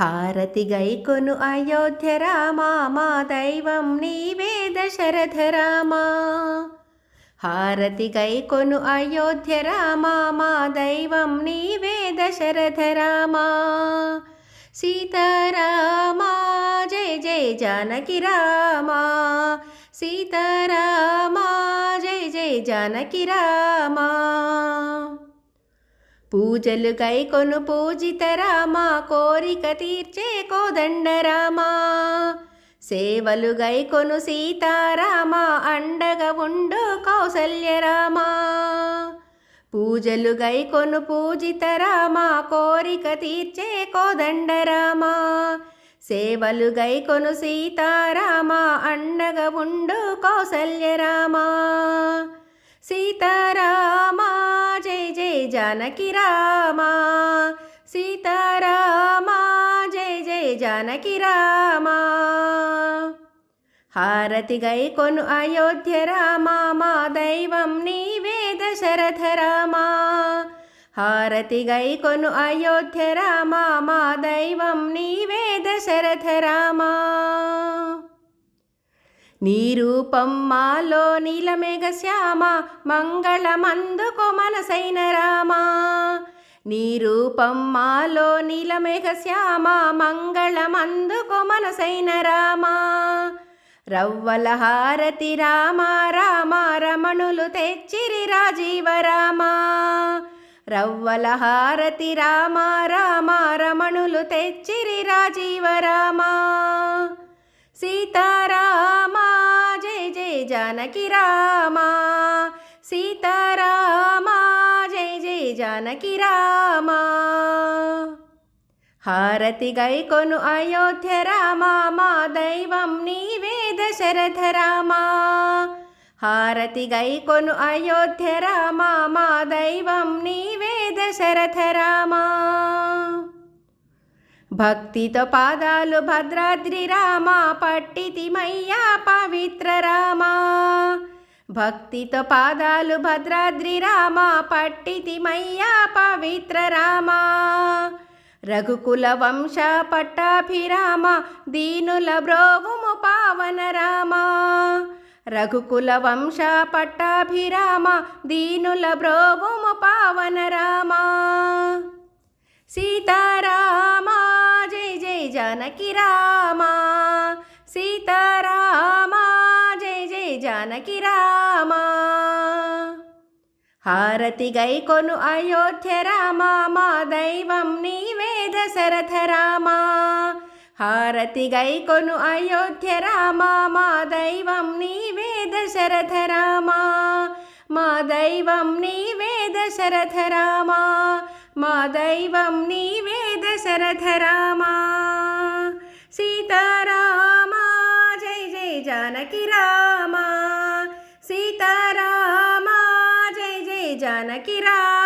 హారతి గైకొను అయోధ్య రామా మా దైవం నీవే దశరథ రామా. హారతి గైకొను అయోధ్య రామా మా దైవం నీవే దశరథ రామా. సీతారామా జయ జయ జానకి రామా. సీతారామా జయ జయ జానకి రామా. పూజలు గైకొను పూజిత రామా కోరిక తీర్చే కోదండరామా సేవలు గైకొను సీతారామా అండగా ఉండు కౌసల్య రామా. పూజలు గైకొను పూజిత రామా కోరిక తీర్చే కోదండరామా సేవలు గైకొను సీతారామా అండగా ఉండు కౌసల్యరామా సీతా జానకి రామా సీతారామా జయ జయ జానకి రామా. హారతి గై కొను అయోధ్య రామా మా దైవం నీవే దశరథ రామా. హారతి గై కొను అయోధ్య రామా మా దైవం నీవే దశరథ రామా. నీ రూపం మాలో నీలమేఘ శ్యామ మంగళమందుకో మనసైన రామా. నీ రూపం మాలో నీలమేఘ శ్యామ మంగళమందుకో మనసైన రామా. రవ్వల హారతి రామ రామ రమణులు తెచ్చిరి రాజీవ రామ. రవ్వల హారతి రామ రామ రమణులు తెచ్చిరి రాజీవ రామ. సీతారా జానకి రామా సీతారామా జై జై జానకి రామా. హారతి గై కొను అయోధ్య రామా మా దైవం నీవే దశరథ రామా. హారతి గై కొను అయోధ్య రామా మా దైవం నీవే దశరథ రామా. భక్తితో పాదాలు భద్రాద్రి రామ పట్టితిమయ్యా పవిత్ర రామా. భక్తితో పాదాలు భద్రాద్రి రామ పట్టితిమయ్యా పవిత్ర రామా. రఘుకుల వంశ పట్టాభిరామ దీనుల బ్రోవుము పావన రామా. రఘుకుల వంశ పట్టాభిరామ దీనుల బ్రోవుము పావన రామా. సీతారా జానకి రామా సీతారామా జయ జయ జానకి రామా. హారతి గై కొను అయోధ్య రామా మా దైవం నీవే దశరథ రామా. హారతి గై కొను అయోధ్య రామా మా దైవం నీవే దశరథ రామా. మా దైవం నీవే దశరథ రామా మా దైవం నీవే దశరథ రామా. సీతారామా జై జై జానకి రామా. సీతారామా జై జై జానకి రామా.